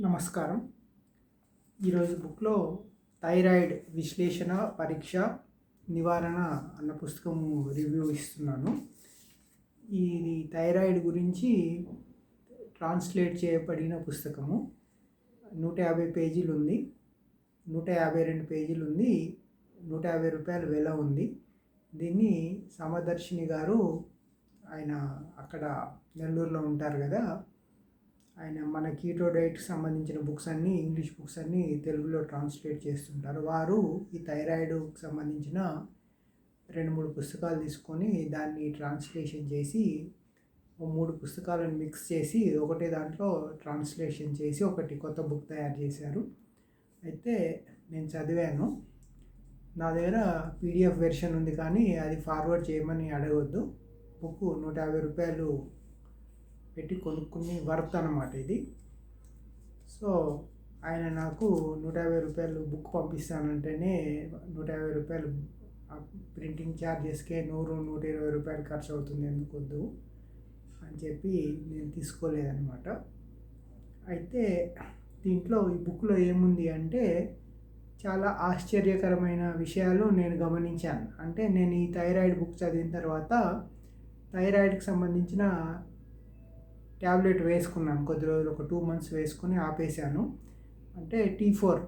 నమస్కారం. ఈరోజు బుక్లో థైరాయిడ్ విశ్లేషణ పరీక్ష నివారణ అన్న పుస్తకము రివ్యూ ఇస్తున్నాను. ఇది థైరాయిడ్ గురించి ట్రాన్స్లేట్ చేయబడిన పుస్తకము. నూట యాభై పేజీలు ఉంది. నూట యాభై రెండు పేజీలు ఉంది. నూట యాభై రూపాయలు వెల ఉంది. దీన్ని సమదర్శిని గారు ఆయన అక్కడ నెల్లూరులో ఉంటారు కదా ఆయన మన కీటో డైట్కి సంబంధించిన బుక్స్ అన్నీ ఇంగ్లీష్ బుక్స్ అన్నీ తెలుగులో ట్రాన్స్లేట్ చేస్తుంటారు. వారు ఈ థైరాయిడ్కి సంబంధించిన రెండు మూడు పుస్తకాలు తీసుకొని దాన్ని ట్రాన్స్లేషన్ చేసి మూడు పుస్తకాలను మిక్స్ చేసి ఒకటే దాంట్లో ట్రాన్స్లేషన్ చేసి ఒకటి కొత్త బుక్ తయారు చేశారు. అయితే నేను చదివాను. నా దగ్గర పీడిఎఫ్ వెర్షన్ ఉంది కానీ అది ఫార్వర్డ్ చేయమని అడగవద్దు బుక్ నూట యాభై రూపాయలు పెట్టి కొనుక్కుని వర్త్ అనమాట ఇది. సో ఆయన నాకు నూట యాభై రూపాయలు బుక్ పంపిస్తానంటేనే నూట యాభై రూపాయలు ప్రింటింగ్ ఛార్జెస్కే నూరు నూట ఇరవై రూపాయలు ఖర్చు అవుతుంది ఎందుకు వద్దు అని చెప్పి నేను తీసుకోలేదనమాట అయితే దీంట్లో ఈ బుక్లో ఏముంది అంటే చాలా ఆశ్చర్యకరమైన విషయాలు నేను గమనించాను. అంటే నేను ఈ థైరాయిడ్ బుక్ చదివిన తర్వాత థైరాయిడ్కి సంబంధించిన ట్యాబ్లెట్ వేసుకున్నాను. కొద్ది రోజులు ఒక టూ మంత్స్ వేసుకుని ఆపేశాను. అంటే T four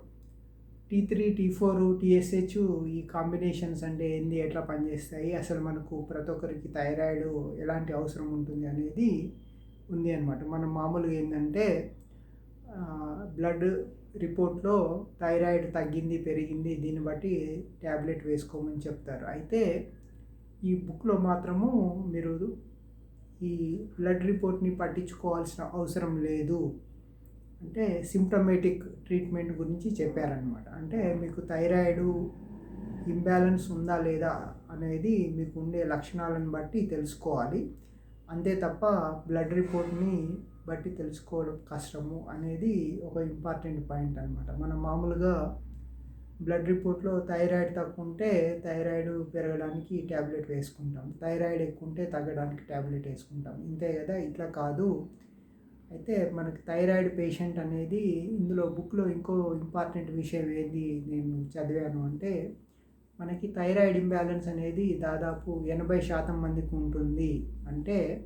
T three T four TSH ఈ కాంబినేషన్స్ అంటే ఏంది ఎట్లా పనిచేస్తాయి అసలు మనకు ప్రతి ఒక్కరికి థైరాయిడ్ ఎలాంటి అవసరం ఉంటుంది అనేది ఉంది అనమాట మనం మామూలుగా ఏంటంటే బ్లడ్ రిపోర్ట్లో థైరాయిడ్ తగ్గింది పెరిగింది దీన్ని బట్టి ట్యాబ్లెట్ వేసుకోమని చెప్తారు. అయితే ఈ బుక్లో మాత్రము మీరు ఈ బ్లడ్ రిపోర్ట్ని పట్టించుకోవాల్సిన అవసరం లేదు. అంటే సిమ్టమేటిక్ ట్రీట్మెంట్ గురించి చెప్పారనమాట అంటే మీకు థైరాయిడ్ ఇంబ్యాలెన్స్ ఉందా లేదా అనేది మీకు ఉండే లక్షణాలను బట్టి తెలుసుకోవాలి. అంతే తప్ప బ్లడ్ రిపోర్ట్ని బట్టి తెలుసుకోవడం కష్టము అనేది ఒక ఇంపార్టెంట్ పాయింట్ అనమాట మనం మామూలుగా బ్లడ్ రిపోర్ట్లో థైరాయిడ్ తక్కువ ఉంటే థైరాయిడ్ పెరగడానికి ట్యాబ్లెట్ వేసుకుంటాం. థైరాయిడ్ ఎక్కువ ఉంటే తగ్గడానికి ట్యాబ్లెట్ వేసుకుంటాం. ఇంతే కదా? ఇట్లా కాదు. అయితే మనకి థైరాయిడ్ పేషెంట్ అనేది ఇందులో బుక్లో ఇంకో ఇంపార్టెంట్ విషయం ఏది నేను చదివాను అంటే మనకి థైరాయిడ్ ఇంబ్యాలెన్స్ అనేది దాదాపు ఎనభై శాతం మందికి ఉంటుంది. అంటే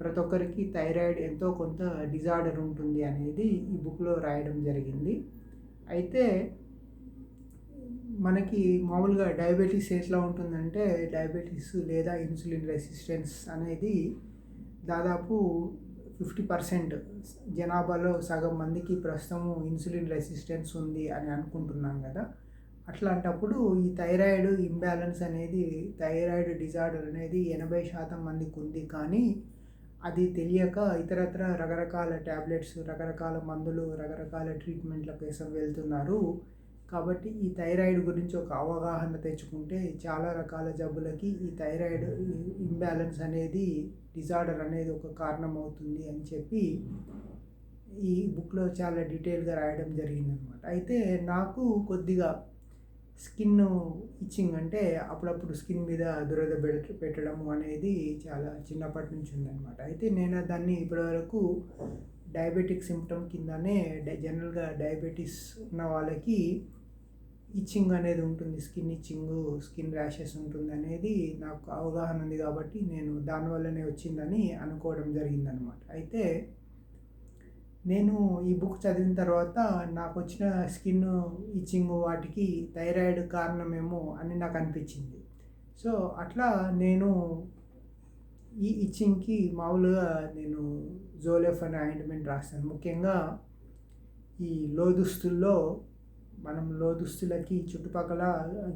ప్రతి ఒక్కరికి థైరాయిడ్ ఎంతో కొంత డిజార్డర్ ఉంటుంది అనేది ఈ బుక్లో రాయడం జరిగింది. అయితే మనకి మామూలుగా డయాబెటీస్ ఎట్లా ఉంటుందంటే డయాబెటీస్ లేదా ఇన్సులిన్ రెసిస్టెన్స్ అనేది దాదాపు ఫిఫ్టీ పర్సెంట్ జనాభాలో సగం మందికి ప్రస్తుతం ఇన్సులిన్ రెసిస్టెన్స్ ఉంది అని అనుకుంటున్నాం కదా. అట్లాంటప్పుడు ఈ థైరాయిడ్ ఇంబ్యాలెన్స్ అనేది థైరాయిడ్ డిజార్డర్ అనేది ఎనభై శాతం మందికి ఉంది కానీ అది తెలియక ఇతరత్ర రకరకాల ట్యాబ్లెట్స్ రకరకాల మందులు రకరకాల ట్రీట్మెంట్ల కోసం వెళ్తున్నారు. కాబట్టి ఈ థైరాయిడ్ గురించి ఒక అవగాహన తెచ్చుకుంటే చాలా రకాల జబ్బులకి ఈ థైరాయిడ్ ఇంబ్యాలెన్స్ అనేది డిజార్డర్ అనేది ఒక కారణం అవుతుంది అని చెప్పి ఈ బుక్లో చాలా డీటెయిల్గా రాయడం జరిగిందనమాట. అయితే నాకు కొద్దిగా స్కిన్ ఇచ్చింగ్ అంటే అప్పుడప్పుడు స్కిన్ మీద దురద పెట్టడము అనేది చాలా చిన్నప్పటి నుంచి ఉందన్నమాట అయితే నేను దాన్ని ఇప్పటివరకు డయాబెటిక్ సిమ్టమ్ కిందనే జనరల్గా డయాబెటీస్ ఉన్న వాళ్ళకి ఇచ్చింగ్ అనేది ఉంటుంది. స్కిన్ ఇచ్చింగ్ స్కిన్ ర్యాషెస్ ఉంటుంది అనేది నాకు అవగాహన ఉంది కాబట్టి నేను దానివల్లనే వచ్చిందని అనుకోవడం జరిగిందనమాట. అయితే నేను ఈ బుక్ చదివిన తర్వాత నాకు వచ్చిన స్కిన్ ఇచ్చింగ్ వాటికి థైరాయిడ్ కారణమేమో అని నాకు అనిపించింది. సో అట్లా నేను ఈ ఇచ్చింగ్కి మామూలుగా నేను జోలెఫ్ అనే ఆయింట్మెంట్ రాస్తాను. ముఖ్యంగా ఈ లోదుస్తుల్లో మనం లోదుస్తులకి చుట్టుపక్కల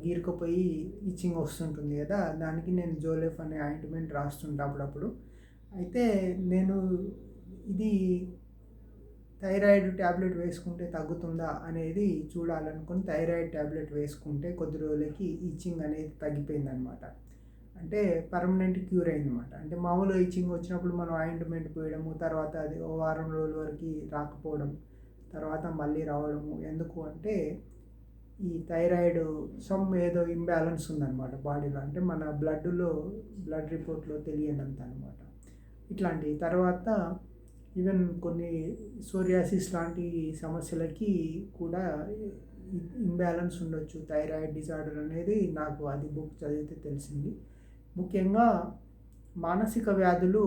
గీరుకుపోయి ఇచ్చింగ్ వస్తుంటుంది కదా దానికి నేను జోలెఫ్ అనే ఆయింట్మెంట్ రాస్తుంటా అప్పుడప్పుడు. అయితే నేను ఇది థైరాయిడ్ ట్యాబ్లెట్ వేసుకుంటే తగ్గుతుందా అనేది చూడాలనుకుని థైరాయిడ్ ట్యాబ్లెట్ వేసుకుంటే కొద్ది రోజులకి ఇచ్చింగ్ అనేది తగ్గిపోయిందనమాట. అంటే పర్మనెంట్ క్యూర్ అయిందన్నమాట. అంటే మామూలుగా ఇచ్చింగ్ వచ్చినప్పుడు మనం ఆయింట్మెంట్ పోయడము తర్వాత అది ఓ వారం రోజుల వరకు రాకపోవడం తర్వాత మళ్ళీ రావడము. ఎందుకు అంటే ఈ థైరాయిడ్ సమ్ ఏదో ఇంబ్యాలెన్స్ ఉందన్నమాట బాడీలో అంటే మన బ్లడ్లో బ్లడ్ రిపోర్ట్లో తెలియనంత అనమాట ఇట్లాంటి తర్వాత ఈవెన్ కొన్ని సోరియాసిస్ లాంటి సమస్యలకి కూడా ఇంబ్యాలెన్స్ ఉండొచ్చు. థైరాయిడ్ డిజార్డర్ అనేది నాకు అది బుక్ చదివితే తెలిసింది. ముఖ్యంగా మానసిక వ్యాధులు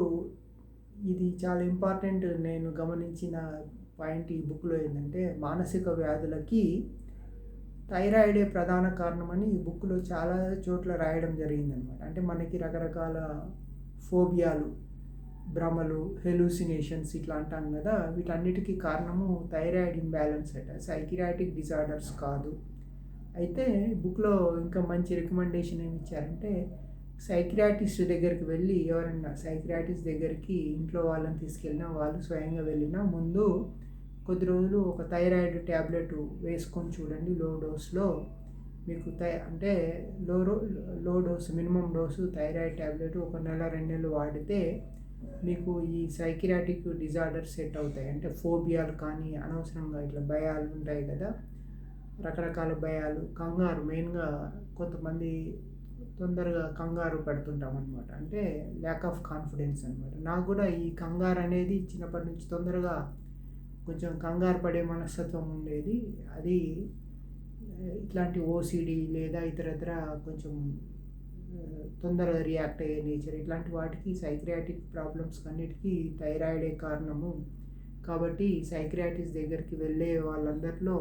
ఇది చాలా ఇంపార్టెంట్ నేను గమనించిన పాయింట్ ఈ బుక్లో ఏంటంటే మానసిక వ్యాధులకి థైరాయిడే ప్రధాన కారణమని ఈ బుక్లో చాలా చోట్ల రాయడం జరిగిందనమాట అంటే మనకి రకరకాల ఫోబియాలు భ్రమలు హెలూసినేషన్స్ ఇట్లా అంటాం కదా వీటన్నిటికీ కారణము థైరాయిడ్ ఇంబ్యాలెన్స్ అట సైకిరాటిక్ డిజార్డర్స్ కాదు. అయితే బుక్లో ఇంకా మంచి రికమెండేషన్ ఏమి ఇచ్చారంటే సైక్రాటిస్ట్ దగ్గరికి వెళ్ళి ఎవరైనా సైక్రాటిస్ట్ దగ్గరికి ఇంట్లో వాళ్ళని తీసుకెళ్ళినా వాళ్ళు స్వయంగా వెళ్ళినా ముందు కొద్ది రోజులు ఒక థైరాయిడ్ ట్యాబ్లెట్ వేసుకొని చూడండి లో డోస్లో. మీకు థై అంటే low low dose minimum dose thyroid tablet ఒక నెల రెండు నెలలు వాడితే మీకు ఈ సైకిరాటిక్ డిజార్డర్ సెట్ అవుతాయి. అంటే ఫోబియాలు కానీ అనవసరంగా ఇట్లా భయాలు ఉంటాయి కదా. రకరకాల భయాలు కంగారు మెయిన్గా కొంతమంది తొందరగా కంగారు పడుతుంటాం అనమాట అంటే ల్యాక్ ఆఫ్ కాన్ఫిడెన్స్ అనమాట నాకు కూడా ఈ కంగారు అనేది చిన్నప్పటి నుంచి తొందరగా కొంచెం కంగారు పడే మనస్తత్వం ఉండేది. అది ఇట్లాంటి ఓసిడి లేదా ఇతరత్ర కొంచెం తొందరగా రియాక్ట్ అయ్యే నేచర్ ఇట్లాంటి వాటికి సైక్రియాటిక్ ప్రాబ్లమ్స్ అన్నిటికీ థైరాయిడే కారణము. కాబట్టి సైక్రియాటిస్ దగ్గరికి వెళ్ళే వాళ్ళందరిలో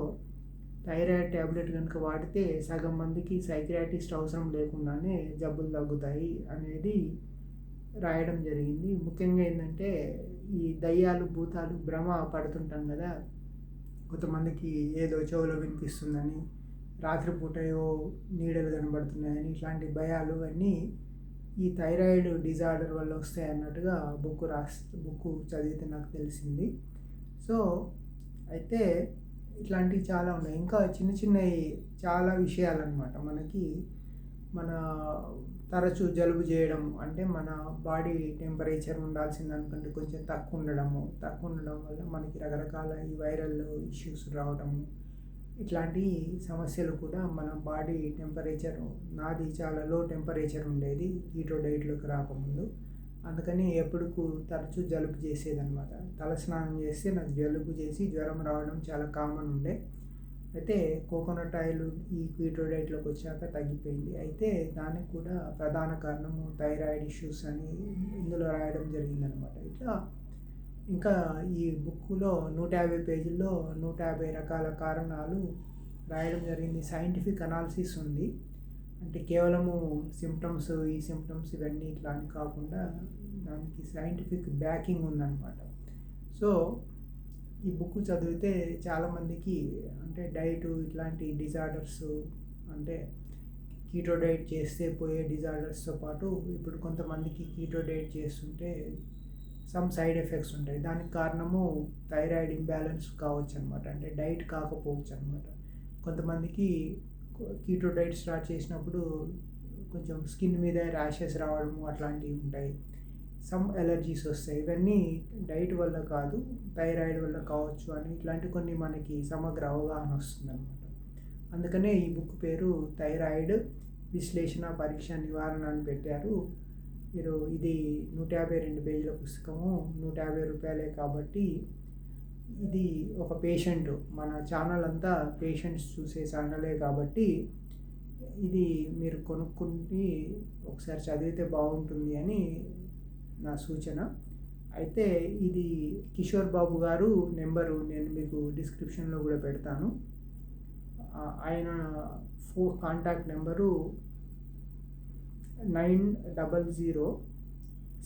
థైరాయిడ్ ట్యాబ్లెట్ కనుక వాడితే సగం మందికి సైక్రాటిస్ట్ అవసరం లేకుండానే జబ్బులు తగ్గుతాయి అనేది రాయడం జరిగింది. ముఖ్యంగా ఏంటంటే ఈ దయ్యాలు భూతాలు భ్రమ పడుతుంటాం కదా కొంతమందికి ఏదో చెవులో వినిపిస్తుందని రాత్రిపూట ఏవో నీడలు కనబడుతున్నాయని ఇట్లాంటి భయాలు అన్నీ ఈ థైరాయిడ్ డిజార్డర్ వల్ల వస్తాయి అన్నట్టుగా బుక్ రాస్ బుక్ చదివితే నాకు తెలిసింది. సో అయితే ఇట్లాంటివి చాలా ఉన్నాయి. ఇంకా చిన్న చిన్నవి చాలా విషయాలు అనమాట మనకి మన తరచూ జలుబు చేయడం అంటే మన బాడీ టెంపరేచర్ ఉండాల్సింది అనుకుంటే కొంచెం తక్కువ ఉండడము తక్కువ ఉండడం వల్ల మనకి రకరకాల ఈ వైరల్ ఇష్యూస్ రావడము ఇట్లాంటి సమస్యలు కూడా మన బాడీ టెంపరేచర్ నాది చాలా లో టెంపరేచర్ ఉండేది కీటో డైట్లోకి రాకముందు. అందుకని ఎప్పుడుకు తరచూ జలుబు చేసేదనమాట తల స్నానం చేస్తే నాకు జలుబు చేసి జ్వరం రావడం చాలా కామన్ ఉండే. అయితే కోకోనట్ ఆయిల్ ఈ క్వీటోడైట్లోకి వచ్చాక తగ్గిపోయింది. అయితే దానికి కూడా ప్రధాన కారణము థైరాయిడ్ ఇష్యూస్ అని ఇందులో రాయడం జరిగిందనమాట ఇట్లా ఇంకా ఈ బుక్లో నూట యాభై పేజీల్లో నూట యాభై రకాల కారణాలు రాయడం జరిగింది. సైంటిఫిక్ అనాలిసిస్ ఉంది. అంటే కేవలము సిమ్టమ్స్ ఈ సిమ్టమ్స్ ఇవన్నీ ఇట్లా అని కాకుండా దానికి సైంటిఫిక్ బ్యాకింగ్ ఉందన్నమాట. సో ఈ బుక్ చదివితే చాలామందికి అంటే డైట్ ఇట్లాంటి డిజార్డర్స్ అంటే కీటో డైట్ చేస్తే పోయే డిజార్డర్స్తో పాటు ఇప్పుడు కొంతమందికి కీటో డైట్ చేస్తుంటే సమ్ సైడ్ ఎఫెక్ట్స్ ఉంటాయి. దానికి కారణము థైరాయిడ్ ఇంబ్యాలెన్స్ కావచ్చు అనమాట అంటే డైట్ కాకపోవచ్చు అనమాట కొంతమందికి కీటో డైట్ స్టార్ట్ చేసినప్పుడు కొంచెం స్కిన్ మీద ర్యాషెస్ రావడము అట్లాంటివి ఉంటాయి. సమ్ ఎలర్జీస్ వస్తాయి. ఇవన్నీ డైట్ వల్ల కాదు థైరాయిడ్ వల్ల కావచ్చు అని ఇట్లాంటి కొన్ని మనకి సమగ్ర అవగాహన వస్తుంది అనమాట అందుకనే ఈ బుక్ పేరు థైరాయిడ్ విశ్లేషణ పరీక్ష నివారణ అని పెట్టారు. మీరు ఇది నూట యాభై రెండు పేజీల పుస్తకము నూట యాభై రూపాయలే కాబట్టి ఇది ఒక పేషెంట్ మన ఛానల్ అంతా పేషెంట్స్ చూసే ఛానలే కాబట్టి ఇది మీరు కొనుక్కుని ఒకసారి చదివితే బాగుంటుంది అని నా సూచన. అయితే ఇది కిషోర్ బాబు గారు నెంబరు నేను మీకు డిస్క్రిప్షన్లో కూడా పెడతాను. ఆయన ఫో contact number nine double zero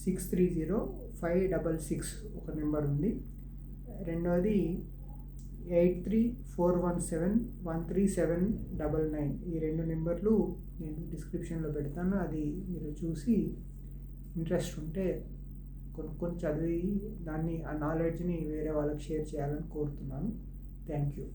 six three zero five double six ఒక నెంబర్ ఉంది. రెండవది eight three four one seven one three seven double nine. ఈ రెండు నెంబర్లు నేను డిస్క్రిప్షన్లో పెడతాను. అది మీరు చూసి ఇంట్రెస్ట్ ఉంటే కొనుక్కొని చదివి దాన్ని ఆ నాలెడ్జ్ని వేరే వాళ్ళకి షేర్ చేయాలని కోరుతున్నాను. Thank you.